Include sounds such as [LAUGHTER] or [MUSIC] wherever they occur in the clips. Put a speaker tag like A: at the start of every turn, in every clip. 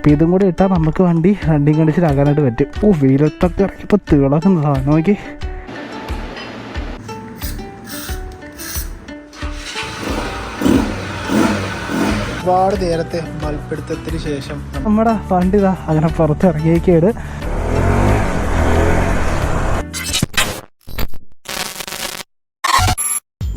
A: അപ്പം ഇതും കൂടി ഇട്ടാൽ നമുക്ക് വണ്ടി റണ്ണിങ് കണ്ടീഷനാകാനായിട്ട് പറ്റും. ഓ വെയിലത്തൊക്കെ ഇറങ്ങിയപ്പോൾ തിളക്കുന്ന സാധനം നോക്കി.
B: ഒരുപാട് നേരത്തെ മൽപ്പിടുത്തത്തിന് ശേഷം
A: നമ്മുടെ വണ്ടി ഇതാ അങ്ങനെ പുറത്ത്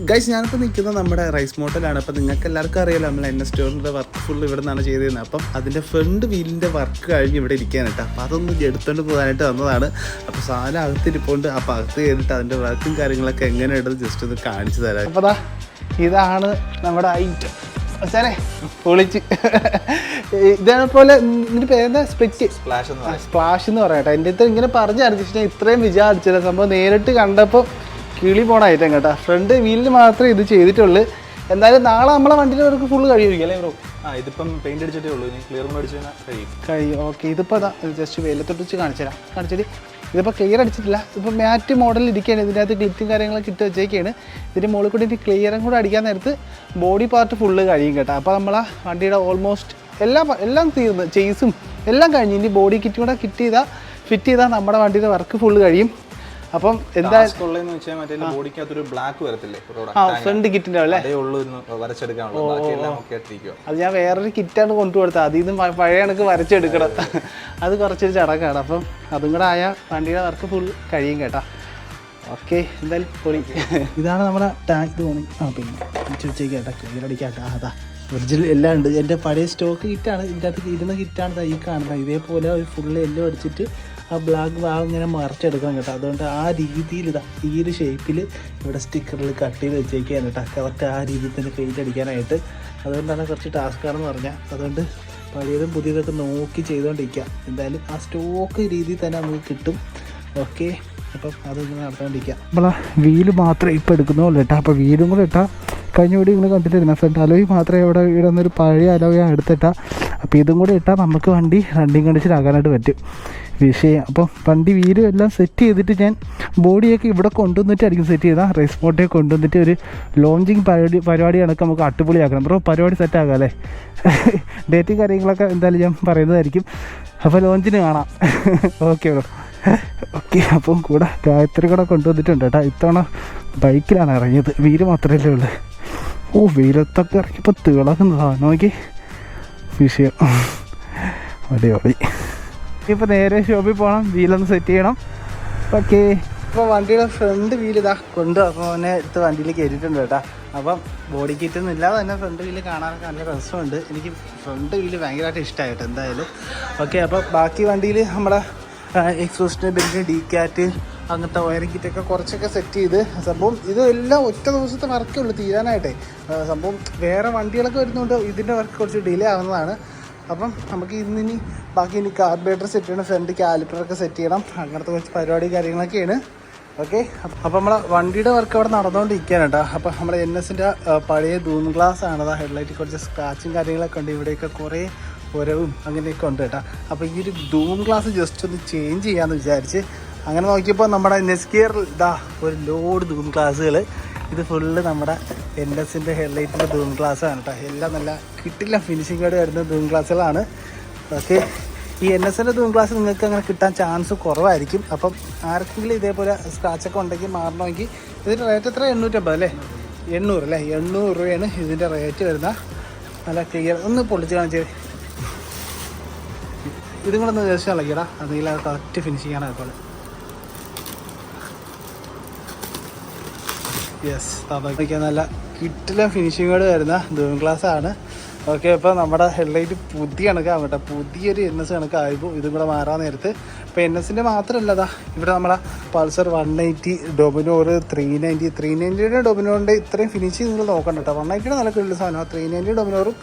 B: ഗൈസ് ഞാനിപ്പോൾ നിൽക്കുന്നത് നമ്മുടെ റൈസ് മോട്ടലാണ് അപ്പോൾ നിങ്ങൾക്ക് എല്ലാവർക്കും അറിയാലോ നമ്മൾ എൻ എസ് സ്റ്റോറിന്റെ വർക്ക് ഫുൾ ഇവിടെ നിന്നാണ് ചെയ്തിരുന്നത് അപ്പം അതിന്റെ ഫ്രണ്ട് വീലിന്റെ വർക്ക് കഴിഞ്ഞ് ഇവിടെ ഇരിക്കാൻ കേട്ടോ. അപ്പോൾ അതൊന്ന് എടുത്തുകൊണ്ട് പോകാനായിട്ട് വന്നതാണ്. അപ്പോൾ സാധനം അകത്തിരിപ്പോണ്ട് അപ്പോൾ അകത്ത് കയറിയിട്ട് അതിന്റെ വർക്കും കാര്യങ്ങളൊക്കെ എങ്ങനെ ഇടുന്നത് ജസ്റ്റ് ഒന്ന് കാണിച്ചു തരാം. അപ്പോൾ ദാ ഇതാണ് നമ്മുടെ ഐറ്റം സാറേ പൊളിച്ച്. ഇതേപോലെ ഇതിന്റെ പേരെന്താ? സ്പ്ലിറ്റ് സ്പ്ലാഷ് എന്ന് പറയട്ടെ എന്റെ അടുത്ത് ഇങ്ങനെ പറഞ്ഞു അടിച്ചിട്ടുണ്ടെങ്കിൽ ഇത്രയും വിചാരിച്ചില്ല. സംഭവം നേരിട്ട് കണ്ടപ്പോൾ കിളി പോണ ഐറ്റം കേട്ടോ. ഫ്രണ്ട് വീലിൽ മാത്രമേ ഇത് ചെയ്തിട്ടുള്ളൂ. എന്തായാലും നാളെ നമ്മളെ വണ്ടിയിൽ അവർക്ക് ഫുള്ള് കഴിയുമായിരിക്കും അല്ലേ ബ്രോ
C: ആ ഇതിപ്പം പെയിന്റ് അടിച്ചിട്ടേ ഉള്ളൂ. ഇനി ക്ലിയർ കഴിഞ്ഞാൽ കഴിയും.
B: കഴിയും. ഓക്കെ ഇതിപ്പോൾ അതാ ജസ്റ്റ് വെയിലത്തോട്ട് വെച്ച് കാണിച്ചു തരാം. കാണിച്ചിട്ട് ഇതിപ്പോൾ ക്ലിയർ അടിച്ചിട്ടില്ല. ഇപ്പോൾ മാറ്റ് മോഡൽ ഇരിക്കുകയാണ്. ഇതിന്റെ അകത്ത് ക്ലിറ്റും കാര്യങ്ങളൊക്കെ ഇട്ട് വെച്ചേക്കാണ്. ഇതിന്റെ മുകളിൽ കൂടി ഇനി ക്ലിയറും കൂടെ അടിക്കാൻ നേരത്ത് ബോഡി പാർട്ട് ഫുള്ള് കഴിയും കേട്ടോ. അപ്പോൾ നമ്മൾ ആ വണ്ടിയുടെ ഓൾമോസ്റ്റ് എല്ലാം എല്ലാം തീർന്ന് ചെയ്സും എല്ലാം കഴിഞ്ഞ് ഇനി ബോഡി കിറ്റ് കൂടെ കിറ്റ് ചെയ്താൽ ഫിറ്റ് ചെയ്താൽ നമ്മുടെ വണ്ടിയുടെ വർക്ക് ഫുള്ള് കഴിയും. അപ്പം എന്താ
C: ബോഡിക്കകത്തൊരു ബ്ലാക്ക് വരത്തില്ലേ?
B: ഫ്രണ്ട്
C: അതേ
B: ഞാൻ വേറൊരു കിറ്റാണ് കൊണ്ടുകൊടുത്തത്. അതിൽ നിന്ന് പഴയ കണക്ക് വരച്ചെടുക്കണം. അത് കുറച്ചൊരു ചടക്കാണ് അപ്പം അതും കൂടെ ആയ വണ്ടിയുടെ വർക്ക് ഫുൾ കഴിയും കേട്ടാ. ഓക്കെ എന്തായാലും പൊളി. [LAUGHS] ഇതാണ് നമ്മുടെ ടാങ്ക് തോന്നി. ആ പിന്നെ. വെച്ചേക്ക് കീഴടിക്കാട്ടാ അതാ. ഒറിജിനൽ എല്ലാം ഉണ്ട്. എന്റെ പഴയ സ്റ്റോക്ക് കിറ്റാണ്. ഇതിന്റെ അകത്ത് ഇരുന്ന കിറ്റാണ് ദാ ഈ കാണുന്നത്. ഇതേപോലെ ഒരു ഫുള്ള് എല്ലാം അടിച്ചിട്ട് ആ ബ്ലാക്ക് ഭാഗം ഇങ്ങനെ മറിച്ചെടുക്കണം കേട്ടോ. അതുകൊണ്ട് ആ രീതിയിൽ ഇതാ ഈ ഒരു ഷേപ്പിൽ ഇവിടെ സ്റ്റിക്കറിൽ കട്ട് ചെയ്ത് വെച്ചേക്കാണ് കേട്ടോ. കറക്റ്റ് ആ രീതിയിൽ തന്നെ പെയിന്റ് അടിക്കാനായിട്ട്. അതുകൊണ്ടാണ് കുറച്ച് ടാസ്ക്കാണെന്ന് പറഞ്ഞാൽ അതുകൊണ്ട് പഴയതും പുതിയതൊക്കെ നോക്കി ചെയ്തുകൊണ്ടിരിക്കുക എന്തായാലും ആ സ്റ്റോക്ക് രീതിയിൽ തന്നെ നമുക്ക് കിട്ടും. ഓക്കെ അപ്പം അതിങ്ങനെ നടത്തുകൊണ്ടിരിക്കുക
A: നമ്മളെ വീൽ മാത്രമേ ഇപ്പം എടുക്കുന്നുള്ളൂ കേട്ടോ. അപ്പോൾ വീലും കൂടെ ഇട്ടാൽ കഴിഞ്ഞ വീട് നിങ്ങൾ കണ്ടിട്ടിരുന്ന ഫ്രണ്ട് അലോയി മാത്രമേ ഇവിടെ ഇടുന്നൊരു പഴയ അലോയ എടുത്തിട്ടാ. അപ്പോൾ ഇതും കൂടെ ഇട്ടാൽ നമുക്ക് വണ്ടി രണ്ടിങ് കണ്ടീഷനാക്കാനായിട്ട് പറ്റും. വിഷയം. അപ്പോൾ വണ്ടി വീലും എല്ലാം സെറ്റ് ചെയ്തിട്ട് ഞാൻ ബോഡിയൊക്കെ ഇവിടെ കൊണ്ടുവന്നിട്ടായിരിക്കും സെറ്റ് ചെയ്താൽ റേസ് മോട്ടേ കൊണ്ടുവന്നിട്ട് ഒരു ലോഞ്ചിങ് പരിപാടി പരിപാടി കണക്ക് നമുക്ക് അടിപൊളിയാക്കണം. ബ്രോ പരിപാടി സെറ്റ് അല്ലേ? ഡേറ്റും കാര്യങ്ങളൊക്കെ എന്തായാലും ഞാൻ പറയുന്നതായിരിക്കും. അപ്പോൾ ലോഞ്ചിന് കാണാം. Okay bro. ഓക്കെ അപ്പം കൂടെ ഗായത്രി കൂടെ കൊണ്ടുവന്നിട്ടുണ്ട് കേട്ടോ. ഇത്തവണ ബൈക്കിലാണ് ഇറങ്ങിയത്. വീര് മാത്രമല്ലേ ഉള്ളൂ. ഓ വീരത്തൊക്കെ ഇറങ്ങിയപ്പോൾ തിളക്കുന്നതാണ് നോക്കി. വിഷയം. അടിപൊളി. ഇപ്പോൾ നേരെ ഷോപ്പിൽ പോകണം വീലൊന്ന് സെറ്റ് ചെയ്യണം. ഓക്കെ.
B: അപ്പോൾ വണ്ടിയുടെ ഫ്രണ്ട് വീൽ ഇതാ കൊണ്ട് അപ്പോൾ അവനെ എടുത്ത് വണ്ടിയിൽ കയറ്റിയിട്ടുണ്ട് കേട്ടോ. അപ്പം ബോഡി കിറ്റ് ഒന്നും ഇല്ലാതെ തന്നെ ഫ്രണ്ട് വീൽ കാണാനൊക്കെ നല്ല രസമുണ്ട്. എനിക്ക് ഫ്രണ്ട് വീൽ ഭയങ്കരമായിട്ട് ഇഷ്ടമായിട്ട് എന്തായാലും. ഓക്കെ അപ്പോൾ ബാക്കി വണ്ടിയിൽ നമ്മുടെ എക്സോസ്റ്റിന് ബെൽറ്റ് ഡി കാറ്റ് അങ്ങനത്തെ വയറിംഗ് കിറ്റൊക്കെ കുറച്ചൊക്കെ സെറ്റ് ചെയ്ത് സംഭവം ഇതെല്ലാം ഒറ്റ ദിവസത്തെ വർക്കേ ഉള്ളൂ തീരാനായിട്ടേ. സംഭവം വേറെ വണ്ടികളൊക്കെ വരുന്നുണ്ട് ഇതിന്റെ വർക്ക് കുറച്ച് ഡിലേ ആവുന്നതാണ്. അപ്പം നമുക്ക് ഇനി ബാക്കി ഇനി കാർബേറ്റർ സെറ്റ് ചെയ്യണം ഫ്രണ്ട് കാലിപ്പറൊക്കെ സെറ്റ് ചെയ്യണം. അങ്ങനത്തെ കുറച്ച് പരിപാടി കാര്യങ്ങളൊക്കെയാണ്. ഓക്കെ അപ്പം നമ്മളെ വണ്ടിയുടെ വർക്ക് അവിടെ നടന്നുകൊണ്ടിരിക്കുകയാണ് കേട്ടോ. അപ്പം നമ്മുടെ എൻ എസിന്റെ പഴയ ദൂൺ ഗ്ലാസ് ആണ് അതാ ഹെഡ്ലൈറ്റിൽ കുറച്ച് സ്ക്രാച്ചും കാര്യങ്ങളൊക്കെ ഉണ്ട്. ഇവിടെയൊക്കെ കുറേ ഉരവും അങ്ങനെയൊക്കെ ഉണ്ട് കേട്ടോ. അപ്പോൾ ഈ ഒരു ദൂൺ ഗ്ലാസ് ജസ്റ്റ് ഒന്ന് ചേഞ്ച് ചെയ്യാമെന്ന് വിചാരിച്ച് അങ്ങനെ നോക്കിയപ്പോൾ നമ്മുടെ നെസ്കിയറിൽ ഇതാ ഒരു ലോഡ് ദൂൺ ഗ്ലാസ്സുകൾ ഇത് ഫുള്ള് നമ്മുടെ എൻ എസിന്റെ ഹെഡ്ലൈറ്റിന്റെ ദൂൺ ഗ്ലാസ് ആണ് കേട്ടോ എല്ലാം നല്ല കിട്ടില്ല ഫിനിഷിങ്ങോട് വരുന്ന ദൂൺ ഗ്ലാസ്സുകളാണ് ഓക്കെ ഈ എൻ എസിന്റെ ദൂൺ ഗ്ലാസ് നിങ്ങൾക്ക് അങ്ങനെ കിട്ടാൻ ചാൻസ് കുറവായിരിക്കും. അപ്പം ആർക്കെങ്കിലും ഇതേപോലെ സ്ക്രാച്ചൊക്കെ ഉണ്ടെങ്കിൽ മാറണമെങ്കിൽ ഇതിന്റെ റേറ്റ് എത്ര? എണ്ണൂറ്റമ്പത് അല്ലേ? എണ്ണൂറ് അല്ലേ? എണ്ണൂറ് രൂപയാണ് ഇതിന്റെ റേറ്റ് വരുന്ന. നല്ല ക്ലിയർ ഒന്ന് പൊളിച്ച് കാണിച്ചത് ഇതും കൂടെ ഒന്ന് ജസ്റ്റ് ഇളകിയടാ അതെങ്കിൽ അത് കറക്റ്റ് ഫിനിഷിങ്ങാണ് അതുപോലെ യെസ് അതൊക്കെ നല്ല കിട്ടില്ല. ഫിനിഷിങ്ങോട് വരുന്ന ദൂരം ഗ്ലാസ് ആണ്. ഓക്കെ അപ്പോൾ നമ്മുടെ ഹെഡ്ലൈറ്റ് പുതിയ കണക്കാകും കേട്ടോ. പുതിയൊരു എൻ എസ് കണക്കായപ്പോൾ ഇതും കൂടെ മാറാൻ നേരത്ത്. ഇപ്പോൾ എൻ എസിന്റെ മാത്രമല്ലതാ ഇവിടെ നമ്മുടെ Pulsar one eighty Dominar three ninety three നയന്റിയുടെ ഡൊമിനോറിന്റെ ഇത്രയും ഫിനിഷിങ് നിങ്ങൾ നോക്കണ്ട കേട്ടോ. വൺ നയന്റിയുടെ നല്ല കിട്ടുന്ന സാധനമാണ് ത്രീ നയന്റി ഡൊമിനോറും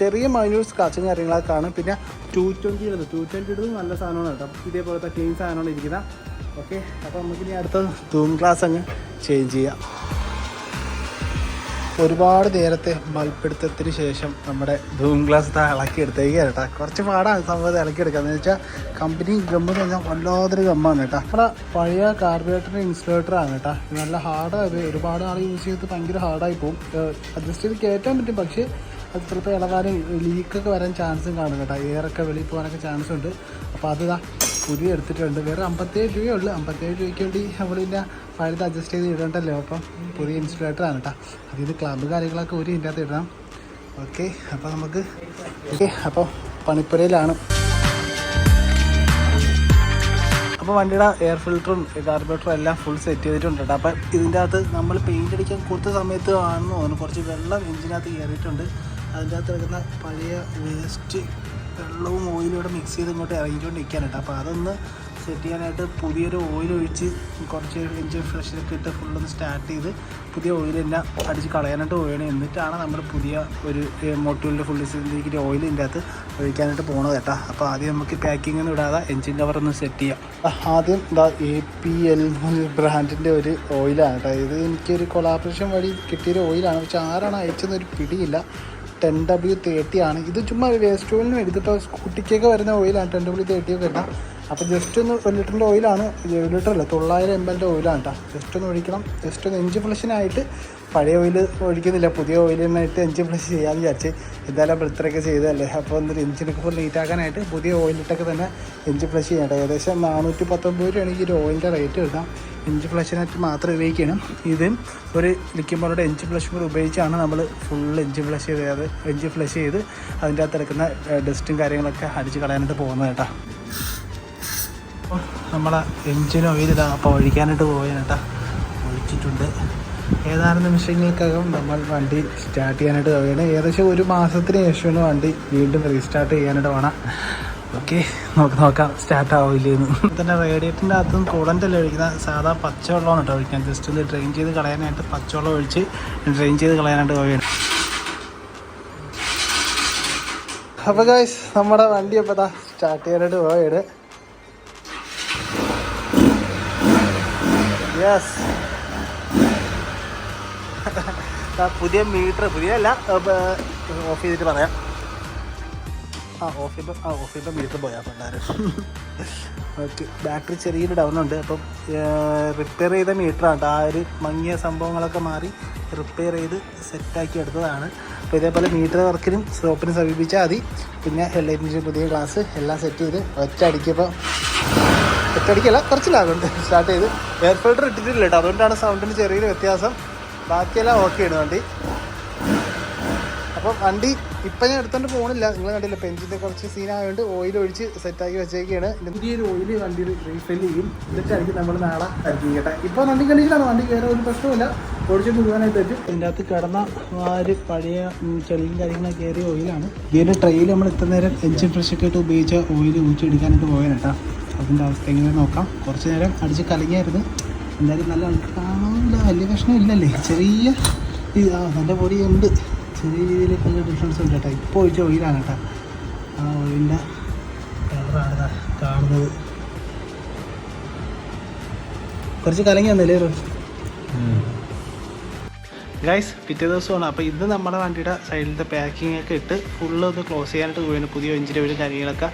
B: ചെറിയ മൈനൂർസ് കാച്ചും കാര്യങ്ങളൊക്കെ കാണും പിന്നെ ടു ട്വന്റിയുടെ ടു ട്വന്റിയുടെ നല്ല സാധനമാണ് കേട്ടോ. ഇതേപോലത്തെ ക്ലീൻ സാധനമാണ് ഇരിക്കുന്നത്. ഓക്കെ അപ്പോൾ നമുക്കിനി അടുത്ത തൂം ക്ലാസ് അങ്ങ് ചേഞ്ച് ചെയ്യാം. ഒരുപാട് നേരത്തെ മൽപ്പിടുത്തത്തിന് ശേഷം നമ്മുടെ ധൂം ഗ്ലാസ് ഇളക്കി ഇളക്കിയെടുത്തേക്ക് കേട്ടോ. കുറച്ച് പാടാണ് സംഭവം ഇളക്കിയെടുക്കുക എന്ന് വെച്ചാൽ കമ്പനി ഗമ്മ് എന്ന് പറഞ്ഞാൽ വല്ലാതൊരു ഗമ്മാണ് കേട്ടോ. നമ്മുടെ പഴയ കാർബറേറ്ററിന്റെ ഇൻസുലേറ്ററാണ് കേട്ടോ. നല്ല ഹാർഡായി ഒരുപാട് ആൾ യൂസ് ചെയ്ത് ഭയങ്കര ഹാർഡായി പോകും. അഡ്ജസ്റ്റ് ചെയ്ത് കയറ്റാൻ പറ്റും. പക്ഷേ അത് ചിലപ്പോൾ ഇളവാനും ലീക്കൊക്കെ വരാൻ ചാൻസും കാണും കേട്ടോ. എയറൊക്കെ വെളിയിൽ പോകാനൊക്കെ ചാൻസ് ഉണ്ട്. അപ്പോൾ അത് പുതിയ എടുത്തിട്ടുണ്ട്. വേറെ അമ്പത്തേഴ് രൂപയേ ഉള്ളൂ അമ്പത്തേഴ് രൂപയ്ക്ക് വേണ്ടി പിന്നെ പഴുത് അഡ്ജസ്റ്റ് ചെയ്ത് ഇടണ്ടല്ലോ. അപ്പം പുതിയ ഇൻസുലേറ്ററാണ് കേട്ടോ അതിൽ ക്ലബ് കാര്യങ്ങളൊക്കെ ഒരു ഇതിന്റെ അകത്ത് ഇടണം. ഓക്കെ അപ്പോൾ നമുക്ക് ഓക്കെ അപ്പോൾ പണിപ്പുരയിലാണ്. അപ്പോൾ വണ്ടിയുടെ എയർ ഫിൽറ്ററും കാർബറേറ്ററും എല്ലാം ഫുൾ സെറ്റ് ചെയ്തിട്ടുണ്ട് കേട്ടോ അപ്പം ഇതിന്റെ അകത്ത് നമ്മൾ പെയിന്റ് അടിക്കാൻ കൊടുത്ത സമയത്ത് ആണെന്ന് തോന്നുന്നു. കുറച്ച് വെള്ളം എഞ്ചിനകത്ത് കയറിയിട്ടുണ്ട് അതിന്റെ അകത്ത് കിടക്കുന്ന പഴയ വേസ്റ്റ് വെള്ളവും ഓയിലും കൂടെ മിക്സ് ചെയ്ത് ഇങ്ങോട്ട് ഇറങ്ങിക്കൊണ്ട് നിൽക്കാനുണ്ട് അപ്പോൾ അതൊന്ന് സെറ്റ് ചെയ്യാനായിട്ട് പുതിയൊരു ഓയിൽ ഒഴിച്ച് കുറച്ച് എഞ്ചിൻ ഫ്രഷൊക്കെ ഇട്ട് ഫുള്ളൊന്ന് സ്റ്റാർട്ട് ചെയ്ത് പുതിയ ഓയിലെല്ലാം അടിച്ച് കളയാനായിട്ട് പോവുകയാണ്. എന്നിട്ടാണ് നമ്മൾ പുതിയ ഒരു മോട്ടോറിന്റെ ഫുൾ സിന്ധിക്കിന്റെ ഓയിൽ അകത്ത് ഒഴിക്കാനായിട്ട് പോകണത് കേട്ടോ. അപ്പോൾ ആദ്യം നമുക്ക് പാക്കിംഗ് ഒന്നും ഇടാതെ എഞ്ചിൻ കവർ ഒന്ന് സെറ്റ് ചെയ്യാം. ആദ്യം ഇതാ എ പി എൽ ബ്രാൻഡിന്റെ ഒരു ഓയിലാണ് കേട്ടോ. ഇത് എനിക്കൊരു കൊളാബറേഷൻ വഴി കിട്ടിയൊരു ഓയിലാണ് പക്ഷെ ആരാണ് ഒരു പിടിയില്ല. ടെൻ ഡബ്ല്യു തേർട്ടി ആണ്. ഇത് ചുമ്മാ വേസ്റ്റ് ഓയിലിന് എടുത്തിട്ടോ സ്കൂട്ടിക്കൊക്കെ വരുന്ന ഓയിലാണ് ടെൻ ഡബ്ല്യു തേർട്ടി ഒക്കെ വരുന്നത് അപ്പോൾ ജസ്റ്റ് ഒന്ന് ഒരു ലിറ്ററിന്റെ ഓയിലാണ് ഒരു ലിറ്റർ തൊള്ളായിരം എം എല്ലിന്റെ ഓയിലാണ് കേട്ടോ ജസ്റ്റ് ഒന്ന് ഒഴിക്കണം ജസ്റ്റ് ഒന്ന് എഞ്ചിൻ ഫ്ലഷിനായിട്ട് പഴയ ഓയിൽ ഒഴിക്കുന്നില്ല പുതിയ ഓയിൽ തന്നെയായിട്ട് എഞ്ചിൻ ഫ്ലഷ് ചെയ്യാമെന്ന് വിചാരിച്ച് എന്തായാലും ഇത്രയൊക്കെ ചെയ്തതല്ലേ. അപ്പോൾ എന്തൊരു എഞ്ചിനൊക്കെ ഫുൾ നീറ്റാക്കാനായിട്ട് പുതിയ ഓയിലിട്ടൊക്കെ തന്നെ എഞ്ചിൻ ഫ്ലഷ് ചെയ്യട്ടെ ഏകദേശം നാനൂറ്റി പത്തൊമ്പത് രൂപയാണ് ഈ ഒരു ഓയിലിന്റെ റേറ്റ് വരുന്നത് എഞ്ചിൻ ഫ്ലഷിനായിട്ട് മാത്രം ഉപയോഗിക്കണം. ഇത് ഒരു ലിക്കുമ്പോളുടെ എഞ്ചിൻ ഫ്ലഷ് കൂടി ഉപയോഗിച്ചാണ് നമ്മൾ ഫുൾ എഞ്ചിൻ ഫ്ലഷ് ചെയ്ത് എഞ്ചിൻ ഫ്ലഷ് ചെയ്ത് അതിന്റെ അകത്ത് കിടക്കുന്ന ഡസ്റ്റും കാര്യങ്ങളൊക്കെ അടിച്ച് കളയാനായിട്ട് പോകുന്നത് കേട്ടോ. നമ്മളെ എഞ്ചിൻ ഓയിൽ അപ്പോൾ ഒഴിക്കാനായിട്ട് പോവുകയാണ് ഒഴിച്ചിട്ടുണ്ട്. ഏതാനും നിമിഷങ്ങൾക്കകം നമ്മൾ വണ്ടി സ്റ്റാർട്ട് ചെയ്യാനായിട്ട് പോവുകയാണ്. ഏകദേശം ഒരു മാസത്തിന് ശേഷമാണ് വണ്ടി വീണ്ടും റീസ്റ്റാർട്ട് ചെയ്യാനായിട്ട് വേണം ഓക്കെ നമുക്ക് നോക്കാം സ്റ്റാർട്ട് ആവില്ലെന്ന്. തന്നെ റേഡിയേറ്ററിന്റെ അകത്തും കൂടന്റല്ല ഒഴിക്കുന്ന? സാധാ പച്ചവെള്ളമാണ് കേട്ടോ ഒഴിക്കാൻ. ജസ്റ്റ് ഒന്ന് ഡ്രെയിൻ ചെയ്ത് കളയാനായിട്ട് പച്ചവെള്ളം ഒഴിച്ച് ഡ്രെയിൻ ചെയ്ത് കളയാനായിട്ട് പോവുകയാണ്. അപ്പോൾ ഗായ്സ് നമ്മുടെ വണ്ടി അപ്പോൾ സ്റ്റാർട്ട് ചെയ്യാനായിട്ട് പോവുകയാണ്. യെസ് പുതിയ മീറ്റർ പുതിയ അല്ല ഓഫ് ചെയ്തിട്ട് പറയാം. ആ ഓഫ് ചെയ്യുമ്പോൾ ആ ഓഫ് ചെയ്യുമ്പോൾ മീറ്റർ പോയാൽ പിള്ളേർ ഓക്കെ ബാറ്ററി ചെറിയൊരു ഡൗൺ ഉണ്ട്. അപ്പം റിപ്പയർ ചെയ്ത മീറ്ററാണ് ആ ഒരു മങ്ങിയ സംഭവങ്ങളൊക്കെ മാറി റിപ്പയർ ചെയ്ത് സെറ്റാക്കി എടുത്തതാണ്. അപ്പോൾ ഇതേപോലെ മീറ്റർ വർക്കിനും സോപ്പിനും സമീപിച്ചാൽ മതി. പിന്നെ ഹെഡ്ലൈറ്റിന്റെ പുതിയ ഗ്ലാസ് എല്ലാം സെറ്റ് ചെയ്ത് ഒറ്റ അടിക്കപ്പോൾ ഒറ്റയടിക്കല്ല കുറച്ച് ലാഗുണ്ട് സ്റ്റാർട്ട് ചെയ്ത്. എയർ ഫിൽറ്റർ ഇട്ടിട്ടില്ല കേട്ടോ. അതുകൊണ്ടാണ് സൗണ്ടിന് ചെറിയൊരു വ്യത്യാസം. ബാക്കിയെല്ലാം ഓക്കെയാണ് വണ്ടി. അപ്പം വണ്ടി ഇപ്പം ഞാൻ എടുത്തോണ്ട് പോകണില്ല നിങ്ങൾ കണ്ടില്ല പെഞ്ചിന്റെ കുറച്ച് സീനായതുകൊണ്ട് ഓയിൽ ഒഴിച്ച് സെറ്റാക്കി വെച്ചേക്കാണ്. പുതിയൊരു ഓയിൽ വണ്ടിയിൽ റീഫിൽ ചെയ്യും. എന്നിട്ടായിരിക്കും നമ്മൾ നാളെ ഇറക്കി കേട്ടെ ഇപ്പോൾ വണ്ടി കണ്ടീഷനാണ് വണ്ടി കയറാൻ ഒരു പ്രശ്നമില്ല ഒഴിച്ച് പോകാനായിട്ട് പറ്റും. എന്റെ അകത്ത് കിടന്ന ആ ഒരു പഴയ ചെളിയും കാര്യങ്ങളൊക്കെ കയറിയ ഓയിലാണ് ഇതിന്റെ ട്രെയിൽ നമ്മൾ ഇത്ര നേരം എഞ്ചിൻ ഫ്രഷ് ഒക്കെ ആയിട്ട് ഉപയോഗിച്ച ഓയിൽ ഊച്ചെടുക്കാനായിട്ട് പോയാൽ കേട്ടോ. അതിന്റെ അവസ്ഥ എങ്ങനെ നോക്കാം. കുറച്ച് നേരം അടിച്ച് കലങ്ങിയായിരുന്നു. എന്തായാലും നല്ല കാണാനില്ല വലിയ പ്രശ്നം ഇല്ലല്ലേ ചെറിയ നല്ല പൊടിയുണ്ട്. ചെറിയ രീതിയിൽ നല്ല ഡിഫറൻസ് ഉണ്ട് കേട്ടോ. ഇപ്പോൾ ഒഴിച്ച ഓയിലാണ് കേട്ടോ. ആ ഓയിലിന്റെ കളറാണ് കാണുന്നത്. കുറച്ച് കലങ്ങി വന്നില്ലേ ഗൈസ് പിറ്റേ ദിവസമാണ്. അപ്പോൾ ഇന്ന് നമ്മുടെ വണ്ടിയുടെ സൈഡിലത്തെ പാക്കിംഗ് ഒക്കെ ഇട്ട് ഫുള്ള് ഒന്ന് ക്ലോസ് ചെയ്യാനായിട്ട് പോയിട്ട് പുതിയ എഞ്ചിന്റെ ഒരു കാര്യങ്ങളൊക്കെ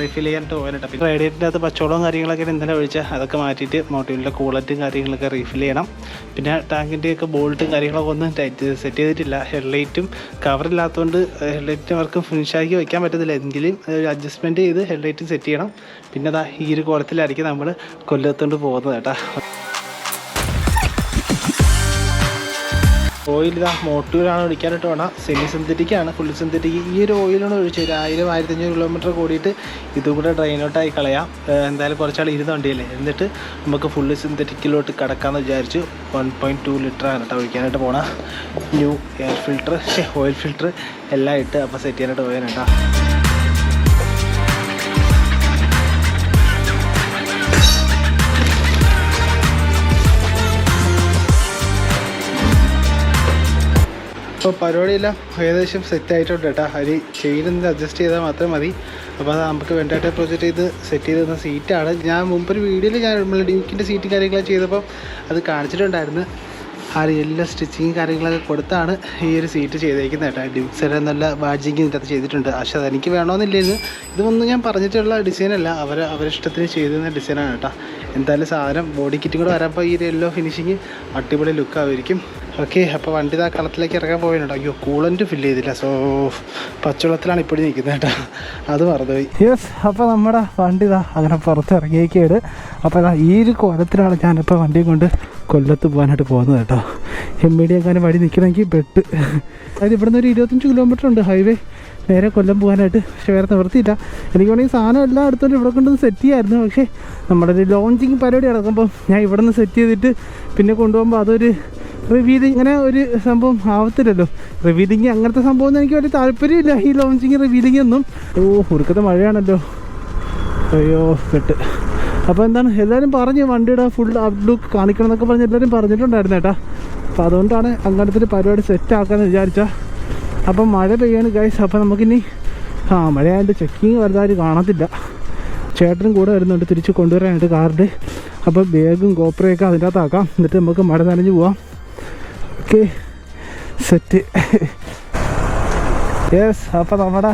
B: റീഫിൽ ചെയ്യാനായിട്ട് പോകാനായിട്ട്. പിന്നെ റേഡിയേറ്ററിന്റെ അകത്ത് പച്ചവളവും കാര്യങ്ങളൊക്കെ ഇന്നലെ ഒഴിച്ചാൽ അതൊക്കെ മാറ്റിയിട്ട് മോട്ടോറിന്റെ കൂളറ്റും കാര്യങ്ങളൊക്കെ റീഫിൽ ചെയ്യണം. പിന്നെ ടാങ്കിന്റെയൊക്കെ ബോൾട്ടും കാര്യങ്ങളൊക്കെ ഒന്നും ടൈറ്റ് സെറ്റ് ചെയ്തിട്ടില്ല. ഹെഡ്ലൈറ്റും കവറില്ലാത്തതുകൊണ്ട് ഹെഡ്ലൈറ്റ് അവർക്ക് ഫിനിഷാക്കി വയ്ക്കാൻ പറ്റത്തില്ല. എങ്കിലും അഡ്ജസ്റ്റ്മെന്റ് ചെയ്ത് ഹെഡ്ലൈറ്റ് സെറ്റ് ചെയ്യണം. പിന്നെ അതാ ഈ ഒരു കുളത്തിലായിരിക്കും നമ്മൾ കൊല്ലത്തോണ്ട് പോകുന്നത് കേട്ടോ. ഓയിൽ ഇതാ മോട്ടൂരാണ് ഒഴിക്കാനായിട്ട് വേണം സെമി സിന്തറ്റിക് ആണ് ഫുൾ സിന്തറ്റിക് ഈ ഒരു ഓയിലാണ് ഒഴിച്ച് ഒരു ആയിരം ആയിരത്തി അഞ്ഞൂറ് കിലോമീറ്റർ കൂടിയിട്ട് ഇതും കൂടെ ഡ്രെയിനൗട്ടായി കളയാം. എന്തായാലും കുറച്ചാൾ ഇരുന്ന് വണ്ടിയല്ലേ? എന്നിട്ട് നമുക്ക് ഫുള്ളി സിന്തറ്റിക്കിലോട്ട് കിടക്കാമെന്ന് വിചാരിച്ചു. വൺ പോയിന്റ് ടു ലിറ്റർ ആണ് കേട്ടോ ഒഴിക്കാനായിട്ട് പോണ. New air filter oil filter എല്ലാം ഇട്ട് അപ്പോൾ സെറ്റ് ചെയ്യാനായിട്ട് പോയാനാട്ടാ അപ്പോൾ പരിപാടിയെല്ലാം ഏകദേശം സെറ്റ് ആയിട്ടുണ്ട് കേട്ടോ. ഹരി ചെയിനൊന്ന് അഡ്ജസ്റ്റ് ചെയ്താൽ മാത്രം മതി. അപ്പോൾ അത് നമുക്ക് വെണ്ടായിട്ട് പ്രൊജക്റ്റ് ചെയ്ത് സെറ്റ് ചെയ്ത് തന്ന സീറ്റാണ് ഞാൻ മുമ്പൊരു വീഡിയോയിൽ ഞാൻ നമ്മൾ ഡ്യൂക്കിന്റെ സീറ്റും കാര്യങ്ങളൊക്കെ ചെയ്തപ്പോൾ അത് കാണിച്ചിട്ടുണ്ടായിരുന്നു. ആ എല്ലാ സ്റ്റിച്ചിങ് കാര്യങ്ങളൊക്കെ കൊടുത്താണ് ഈ ഒരു സീറ്റ് ചെയ്തേക്കുന്നത് കേട്ടോ. ഡ്യൂക്സ് നല്ല ബാഡ്ജിങ് ഇതിന്റെ അകത്ത് ചെയ്തിട്ടുണ്ട്. പക്ഷേ അതെനിക്ക് വേണമെന്നില്ലായിരുന്നു. ഇതൊന്നും ഞാൻ പറഞ്ഞിട്ടുള്ള ഡിസൈനല്ല അവർ അവരിഷ്ടത്തിന് ചെയ്തിരുന്ന ഡിസൈനാണ് കേട്ടോ. എന്തായാലും സാധനം ബോഡി കിറ്റും കൂടെ വരാപ്പോൾ ഈ ഒരു യെല്ലോ ഫിനിഷിങ് അടിപൊളി ലുക്കായിരിക്കും ഓക്കെ അപ്പോൾ വണ്ടി ഇതാ കളത്തിലേക്ക് ഇറങ്ങാൻ പോയിട്ടുണ്ട്. അയ്യോ കൂളന്റ് ഫില്ല് ചെയ്തില്ല. സോ പച്ചവെള്ളത്തിലാണ് ഇപ്പോഴും നിൽക്കുന്നത് കേട്ടോ. അത് മറന്നുപോയി. യെസ് അപ്പോൾ നമ്മുടെ വണ്ടി ഇതാ അങ്ങനെ പുറത്ത് ഇറങ്ങിയേക്കാണ്. അപ്പോൾ ഇതാ ഈ ഒരു കോലത്തിലാണ് ഞാനിപ്പോൾ വണ്ടിയും കൊണ്ട് കൊല്ലത്ത് പോകാനായിട്ട് പോകുന്നത് കേട്ടോ. എം ഇ ഡി വഴി നിൽക്കണമെങ്കിൽ ബെഡ് അതായത് ഇവിടുന്ന് ഒരു ഇരുപത്തഞ്ച് കിലോമീറ്റർ ഉണ്ട് ഹൈവേ നേരെ കൊല്ലം പോകാനായിട്ട് പക്ഷേ വേറെ നിവർത്തിയില്ല എനിക്ക് വേണമെങ്കിൽ സാധനം എല്ലാം എടുത്തോണ്ട് ഇവിടെ കൊണ്ടുവന്ന് സെറ്റ് ചെയ്യായിരുന്നു. പക്ഷേ നമ്മുടെ ഒരു ലോഞ്ചിങ് പരിപാടി നടക്കുമ്പോൾ ഞാൻ ഇവിടെ നിന്ന് സെറ്റ് ചെയ്തിട്ട് പിന്നെ കൊണ്ടുപോകുമ്പോൾ അതൊരു റിവീലിംഗ് ഇങ്ങനെ ഒരു സംഭവം ആവത്തില്ലല്ലോ. റിവീലിംഗ് അങ്ങനത്തെ സംഭവം എനിക്ക് വലിയ താല്പര്യമില്ല ഈ ലോഞ്ചിങ് റിവീലിംഗ് ഒന്നും. ഓ ഉറുക്കത്തെ മഴയാണല്ലോ. അയ്യോ പെട്ട്. അപ്പോൾ എന്താണ്? എല്ലാവരും പറഞ്ഞു വണ്ടിയുടെ ഫുൾ ഔട്ട്ലുക്ക് കാണിക്കണം എന്നൊക്കെ പറഞ്ഞ് എല്ലാവരും പറഞ്ഞിട്ടുണ്ടായിരുന്നു ചേട്ടാ അപ്പോൾ അതുകൊണ്ടാണ് അങ്ങനത്തെ ഒരു പരിപാടി സെറ്റ് ആക്കാമെന്ന് വിചാരിച്ച അപ്പം മഴ പെയ്യാണ് ഗൈസ് അപ്പം നമുക്കിനി ആ മഴയായിട്ട് ചെക്കിങ് വലുതായിട്ട് കാണത്തില്ല. ചേട്ടനും കൂടെ വരുന്നുണ്ട് തിരിച്ച് കൊണ്ടുവരാനായിട്ട് കാറിന്റെ അപ്പോൾ ബാഗും കോപ്പറയൊക്കെ അതിന്റെ അകത്താക്കാം. എന്നിട്ട് നമുക്ക് മഴ നനഞ്ഞ് പോവാം. ഓക്കെ സെറ്റ് യെസ് അപ്പോൾ നമ്മുടെ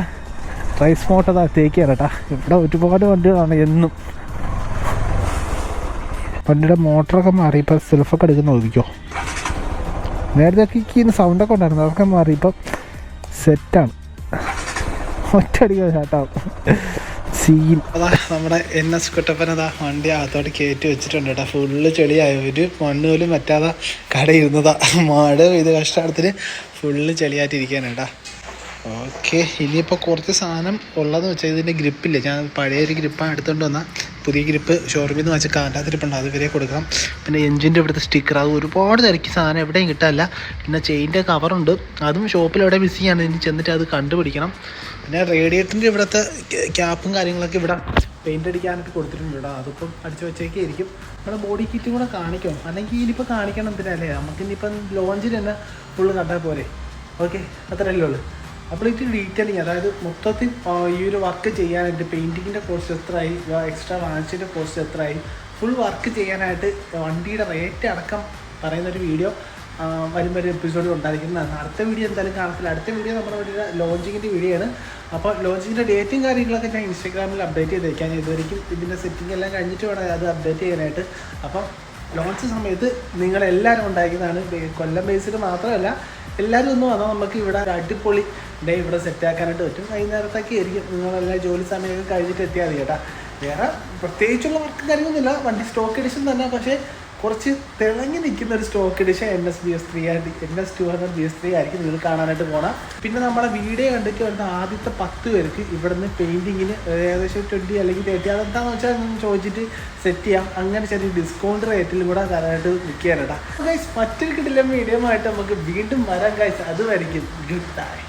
B: റൈസ് മോട്ടർ തേക്കാണ് കേട്ടാ ഇവിടെ ഒരുപാട് വണ്ടികളാണ് എന്നും. വണ്ടിയുടെ മോട്ടറൊക്കെ മാറി. ഇപ്പം സെൽഫൊക്കെ എടുക്കുന്ന ഒതുക്കോ നേരത്തെ ഈ സൗണ്ടൊക്കെ ഉണ്ടായിരുന്നു. അതൊക്കെ മാറി. ഇപ്പം സെറ്റാണ്. ഒറ്റയടിക്കാൻ ഷാട്ടാവും. സീൻ. അതാ നമ്മുടെ എൻ എസ് കുട്ടപ്പനതാ വണ്ടി അകത്തോട്ട് കയറ്റി വെച്ചിട്ടുണ്ട് കേട്ടോ. ഫുള്ള് ചെളിയായി. ഒരു മണ്ണ് പോലും പറ്റാതെ കടയിരുന്നതാ മഴ പെയ്ത് കഷ്ടത്തിന് ഫുള്ള് ചെളിയായിട്ടിരിക്കാനാണ് കേട്ടാ. ഓക്കെ ഇനിയിപ്പോൾ കുറച്ച് സാധനം ഉള്ളതെന്ന് വെച്ചാൽ ഇതിന്റെ ഗ്രിപ്പില്ല ഞാൻ പഴയ ഒരു ഗ്രിപ്പാണ് എടുത്തുകൊണ്ട് വന്ന. പുതിയ ഗ്രിപ്പ് ഷോറൂമിൽ നിന്ന് വെച്ചാൽ കാണ്ടാത്തിരിപ്പുണ്ട്. അത് വരെ കൊടുക്കാം. പിന്നെ എഞ്ചിന്റെ ഇവിടുത്തെ സ്റ്റിക്കർ അത് ഒരുപാട് തിരക്കി സാധനം എവിടെയും കിട്ടാനില്ല. പിന്നെ ചെയിന്റെ കവറുണ്ട് അതും ഷോപ്പിൽ എവിടെ മിസ് ചെയ്യാണ് ഇനി ചെന്നിട്ട് അത് കണ്ടുപിടിക്കണം. പിന്നെ റേഡിയേറ്ററിന്റെ ഇവിടുത്തെ ക്യാപ്പും കാര്യങ്ങളൊക്കെ ഇവിടെ പെയിന്റ് അടിക്കാനായിട്ട് കൊടുത്തിട്ടുണ്ട് കേട്ടോ അതിപ്പം അടിച്ചു വെച്ചേക്കായിരിക്കും നമ്മുടെ ബോഡി കിറ്റും കൂടെ കാണിക്കണം. അല്ലെങ്കിൽ ഇനിയിപ്പോൾ കാണിക്കണം എന്തിനല്ലേ നമുക്ക് ഇനിയിപ്പം ലോഞ്ചിൽ തന്നെ ഫുള്ള് കണ്ടാൽ പോരെ. ഓക്കെ അത്രയല്ലേ ഉള്ളൂ. അപ്പോൾ ഇത് അതായത് മൊത്തത്തിൽ ഈ ഒരു വർക്ക് ചെയ്യാനായിട്ട് പെയിന്റിങ്ങിന്റെ കോസ്റ്റ് എത്രയായി? എക്സ്ട്രാ വാങ്ങിച്ചിന്റെ കോസ്റ്റ് എത്രയായി? ഫുൾ വർക്ക് ചെയ്യാനായിട്ട് വണ്ടിയുടെ റേറ്റ് അടക്കം പറയുന്നൊരു വീഡിയോ വരുമ്പോൾ ഒരു എപ്പിസോഡ് ഉണ്ടായിരിക്കുന്നതാണ് അടുത്ത വീഡിയോ എന്തായാലും കാണത്തില്ല. അടുത്ത വീഡിയോ നമ്മുടെ വണ്ടിയുടെ ലോഞ്ചിങ്ങിന്റെ വീഡിയോ ആണ്. അപ്പോൾ ലോഞ്ചിങ്ങിന്റെ ഡേറ്റും കാര്യങ്ങളൊക്കെ ഞാൻ ഇൻസ്റ്റാഗ്രാമിൽ അപ്ഡേറ്റ് ചെയ്തേക്കാം ഞാൻ ഇതുവരെയും ഇതിന്റെ സെറ്റിംഗ് എല്ലാം കഴിഞ്ഞിട്ട് വേണം അത് അപ്ഡേറ്റ് ചെയ്യാനായിട്ട്. അപ്പം ലോഞ്ച് സമയത്ത് നിങ്ങളെല്ലാവരും ഉണ്ടായിരിക്കുന്നതാണ്. കൊല്ലം ബേസിൽ മാത്രമല്ല എല്ലാവരും ഒന്ന് വന്നാൽ നമുക്ക് ഇവിടെ അടിപൊളി ഡേ ഇവിടെ സെറ്റ് ആക്കാനായിട്ട് പറ്റും. വൈകുന്നേരത്തേക്ക് ആയിരിക്കും നിങ്ങളെല്ലാം ജോലി സമയമൊക്കെ കഴിഞ്ഞിട്ട് എത്തിയാൽ മതി കേട്ടാ. വേറെ പ്രത്യേകിച്ചുള്ള വർക്ക് കാര്യമൊന്നുമില്ല വണ്ടി സ്റ്റോക്ക് എഡിഷൻ തന്നെ. പക്ഷേ കുറച്ച് തിളങ്ങി നിൽക്കുന്ന ഒരു stock edition N S B S three ആയിട്ട് N S two hundred B S three ആയിരിക്കും നിങ്ങൾ കാണാനായിട്ട് പോകണം പിന്നെ നമ്മുടെ വീഡിയോ കണ്ടിട്ട് വരുന്ന ആദ്യത്തെ പത്ത് പേർക്ക് ഇവിടുന്ന് പെയിന്റിങ്ങിന് ഏകദേശം ട്വന്റി അല്ലെങ്കിൽ തേർട്ടി അതെന്താണെന്ന് വെച്ചാൽ ഒന്ന് ചോദിച്ചിട്ട് സെറ്റ് ചെയ്യാം. അങ്ങനെ ചെറിയ ഡിസ്കൗണ്ട് റേറ്റിൽ കൂടെ തരാനായിട്ട് നിൽക്കുകയാണ് കേട്ടോ. മറ്റൊരു കിട്ടില്ല മീഡിയമായിട്ട് നമുക്ക് വീണ്ടും വരാൻ ഗൈസ് അതുമായിരിക്കും ഗുഡ് ബൈ